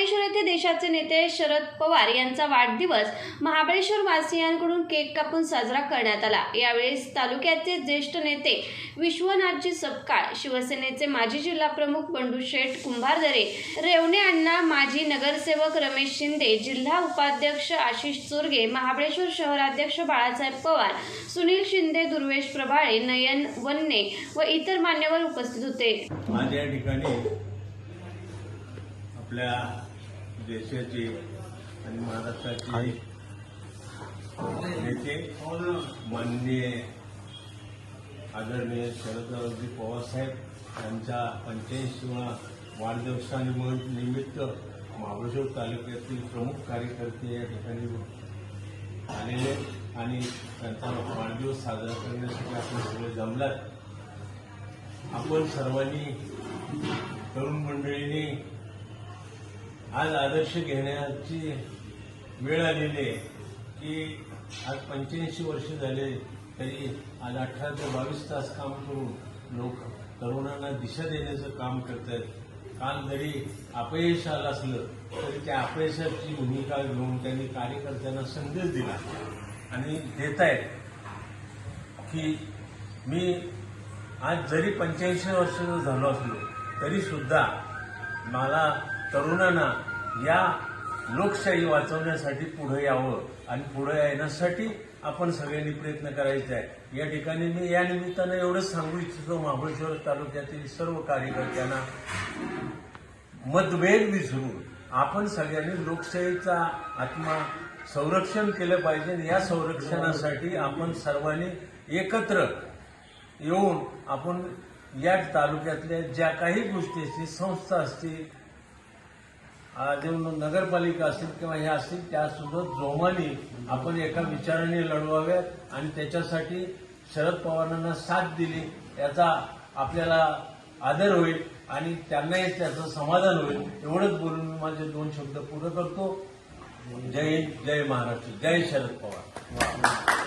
महाबळेश्वर येथे देशाचे नेते शरद पवार यांचा वाढदिवस महाबळेश्वर वासियांकडून केक कापून साजरा करण्यात आला. यावेळी तालुक्याचे ज्येष्ठ नेते विश्वनाथजी सपकाळ शिवसेनेचे माजी जिल्हा प्रमुख बंडू शेठ कुंभारदरे रेवणे अण्णा माजी नगरसेवक रमेश शिंदे जिल्हा उपाध्यक्ष आशिष चोरगे महाबळेश्वर शहराध्यक्ष बाळासाहेब पवार सुनील शिंदे दुर्वेश प्रभाळे नयन वन्ने व इतर मान्यवर उपस्थित होते. ठिकाणी आपल्या देशाचे आणि महाराष्ट्राचे नेते माननीय आदरणीय शरदरावजी पवारसाहेब यांच्या पंच्याऐंशीवा वाढदिवसानिमित्त महाबळेश्वर तालुक्यातील प्रमुख कार्यकर्ते या ठिकाणी आलेले आणि त्यांचा वाढदिवस साजरा करण्यासाठी आपण सगळे जमलात. आपण सर्वांनी तरुण मंडळींनी आज आदर्श घेण्याची वेळ आलेली आहे की आज पंच्याऐंशी वर्ष झाले तरी आज अठरा ते बावीस तास काम करून लोक तरुणांना दिशा देण्याचं काम करत आहेत काल जरी अपयश आलं असलं तरी त्या अपयशाची भूमिका घेऊन त्यांनी कार्यकर्त्यांना संदेश दिला. आणि देत आहेत की मी आज जरी पंच्याऐंशी वर्षाचा झालो असलो तरी सुद्धा मला तरुणांना या लोकशाही वाचवण्यासाठी पुढे यावं आणि पुढे येण्यासाठी आपण सगळ्यांनी प्रयत्न करायचे आहे. या ठिकाणी मी या निमित्तानं एवढंच सांगू इच्छितो महाबळेश्वर तालुक्यातील सर्व कार्यकर्त्यांना. मतभेद विसरून आपण सगळ्यांनी लोकशाहीचा आत्मा संरक्षण केलं पाहिजे आणि या संरक्षणासाठी आपण सर्वांनी एकत्र येऊन आपण या तालुक्यातल्या ज्या काही गोष्टी असतील संस्था असतील नगरपालिका असतील किंवा हे असतील त्यासुद्धा जोमाने आपण एका विचाराने लढवाव्यात आणि त्याच्यासाठी शरद पवारांना साथ दिली याचा आपल्याला आदर होईल आणि त्यांनाही त्याचं समाधान होईल एवढंच बोलून मी माझे दोन शब्द पूर्ण करतो. जय जय महाराष्ट्र जय शरद पवार.